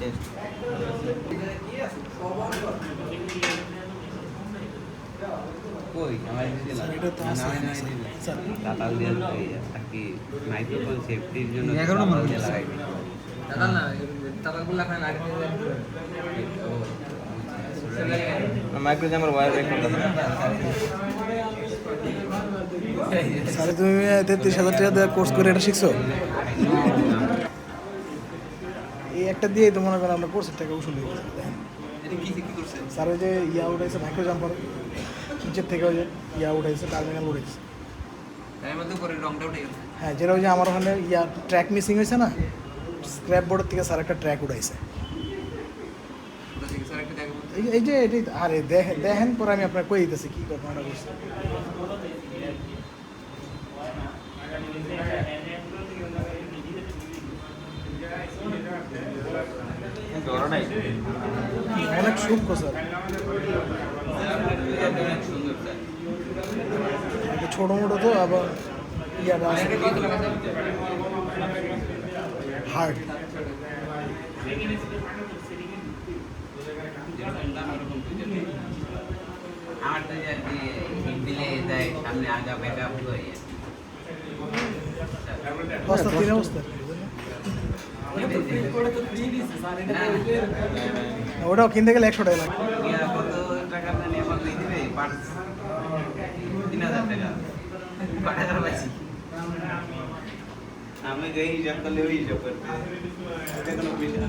Test কই আমার দিলা স্যার, এটা তো আছে। না না দিলা স্যার। দাতাল দিয়ে আর কি মাইক্রোফোন সেফটির জন্য এগারো নম্বর। লাগাই না মাইক্রো জামার ব্রেক করতে তুমি তেত্রিশ হাজার টাকা দেওয়া কোর্স করে এটা শিখছো একটা দিয়েই তো মনে করেন আমরা কোর্সের টাকা উসুল হয়ে গেছে স্যার ওই যে ইয়া উঠাইছে মাইক্রো জাম্পার। নিচের থেকে ওই যে ইয়া উঠাইছে টার্মিনাল উঠাইছে। এর মধ্যে পরে রংটা উঠে গেছে। হ্যাঁ যেটা ওই যে আমার ওখানে ইয়া ট্র্যাক মিসিং হয়েছে না স্ক্র্যাপ বোর্ডের থেকে স্যার একটা ট্র্যাক উঠাইছে। থেকে এই যে- এই যে এটাই তো- আরে দেখেন দেখেন পরে আমি আপনার কই দিতেছি কি ঘটনাটা করছে অনেক সূক্ষ্ম স্যার ছোটো মোটো তো আবার টাকা হার্ড আমার তো যে দিলে দেয় সামনে আগা ব্যাকআপ হয়ে অবস্থা তিন অবস্থা। ওটাও কিনতে গেলে একশো টাকা আমি যে হিসাব করলে ওই হিসাব করতে কোনো বিষয় না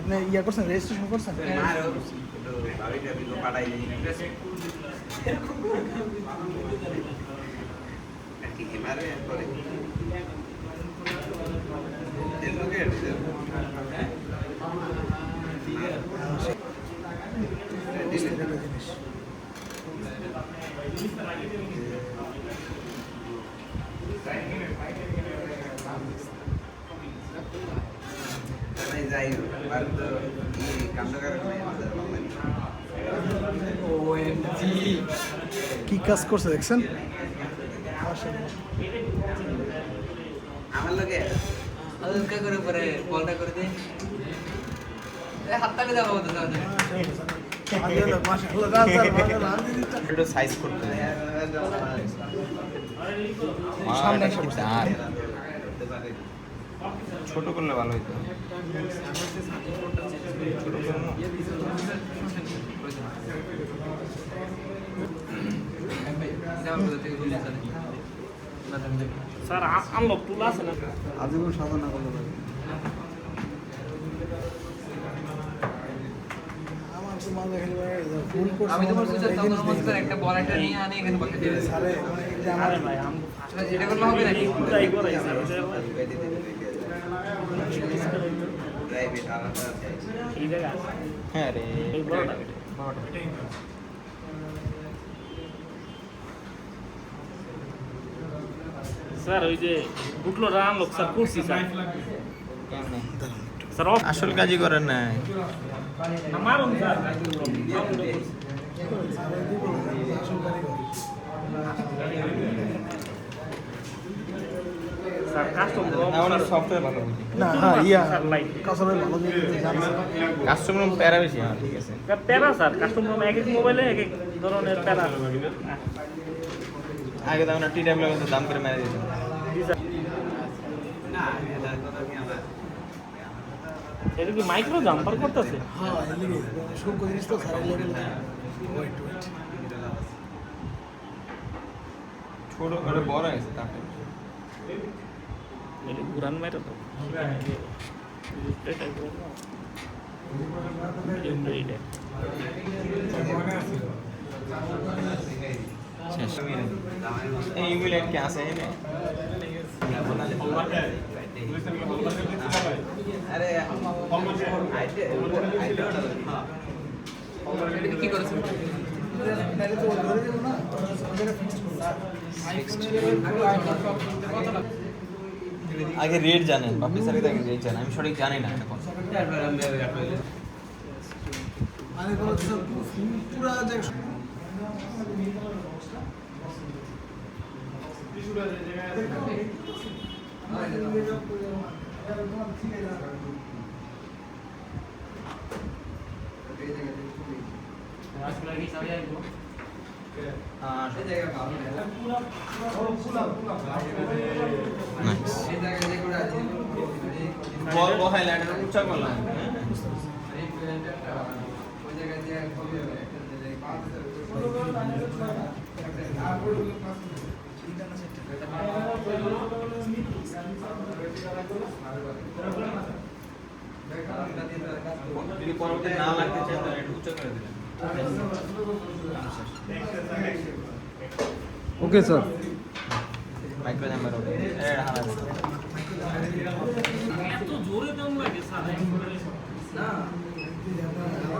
আপনি ইয়া করছেন রেজিস্ট্রেশন করছেন পাঠাই যাই আর তো এই কাণ্ড কারণে আমাদের বাঙালি ওএমজি কি কাজ করছে দেখছেন মাশাআল্লাহ। আমার লোকে আদুকা করে পরে বলটা করে দে। এ হাত তালে তো একটু সাইজ করতে সামনে ছোট করলে ভালো হইতো। ছোট করব না? যেমন বলতে গুলি চলে না দেন স্যার আনলক টুল আছে না? আজীবন সাধনা করতে পারি। আমি তো বলছি করেন, স্যার এই তখন স্যার একটা নিয়ে আনি এখানে বসে দিবে স্যারে, এই যে আমার আরে ভাই আম এটা করলে হবে নাকি ট্রাই করাই স্যার প্রাইভেট আলাদা এই জায়গা আছে? হ্যাঁ রে। এই বড়টা? বড়টা। স্যার ওই যে বুকলোটা আনলক স্যার করছি স্যার? স্যার অফ আসল কাজই করেন না। মারুন স্যার। স্যার কাস্টম আমাদের সফটওয়্যার ভালো বুঝি। না হ্যাঁ ইয়া। কাস্টমার প্যারা বেশি ঠিক আছে। প্যারা স্যার। কাস্টম এক এক মোবাইলে এক এক ধরনের প্যারা। আগে তো আমরা টি টাইম লাগে দাম করে মেরে দিতাম। এটা কি মাইক্রো জাম্পার করতেছে? হ্যাঁ জিনিস তো ওয়েট ওয়েট ছোট বড় আছে এটা মেরে তো। শেষ। ইমেল কি আছে এনে আগে রেট জানেন বাপি স্যার আগে রেট জানেন, আমি সঠিক জানি না এখন। মানে বলো স্যার পুরো জায়গা বল বল হাইলাইটার উচ্চা করলাম যদি পরবর্তী না লাগতে চায় তাহলে একটু উচ্চ করে দিলেন। Okay sir. Micro number okay এত জোরে দাম লাগে স্যার। এটা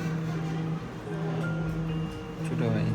ছোট ভাই